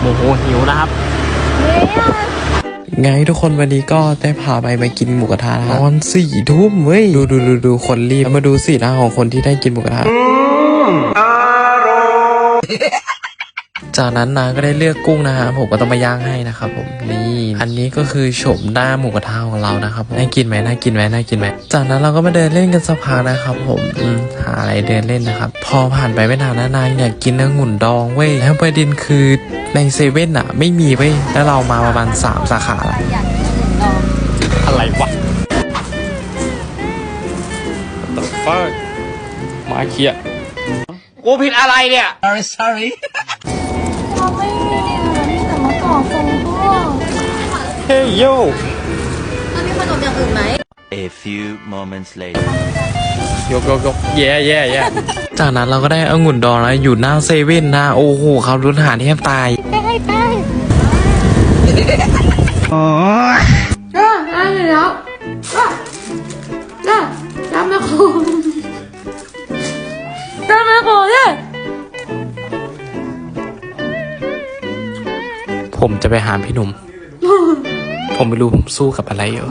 โมโหหิวนะครับ ไงทุกคนวันนี้ก็ได้พาไปมากินหมูกระทะนะตอนสี่ทุ่มเว้ยดูดูดูดูคนรีบแล้วมาดูสีหน้าของคนที่ได้กินหมูกระทะ จากนั้นนางก็ได้เลือกกุ้งนะฮะผมก็ต้องมาย่างให้นะครับผมนี่อันนี้ก็คือโฉมหน้าหมูกระทะของเรานะครับผมน่ากินไหมน่ากินไหมน่ากินไหมจากนั้นเราก็มาเดินเล่นกันสักพักนะครับผมอืมหาอะไรเดินเล่นนะครับ พอผ่านไปไม่นานนะนางอยากกินองุ่นดองเว้ยแล้วประเด็นคือในเซเว่นอะ ไม่มีเว้ยแล้วเรามาประมาณสามสาขาละอยากกินองุ่นดองอะไรวะ the fuck มาเคียกูผิดอะไรเนี่ย sorry sorry เราไม่มีเลยนี่แต่มะกอกทรงพวกเฮ้ยโยแล้วมีขนมอย่างอื่นไหม A few moments later. ยกยกยกแย่แย่แย่จากนั้นเราก็ได้องุ่นดองแล้วอยู่หน้าเซเว่นนะ โอ้โหเขารุนหาแทบตายก็ ผมจะไปหาพี่หนุ่ม ผมไม่รู้ผมสู้กับอะไรอยู่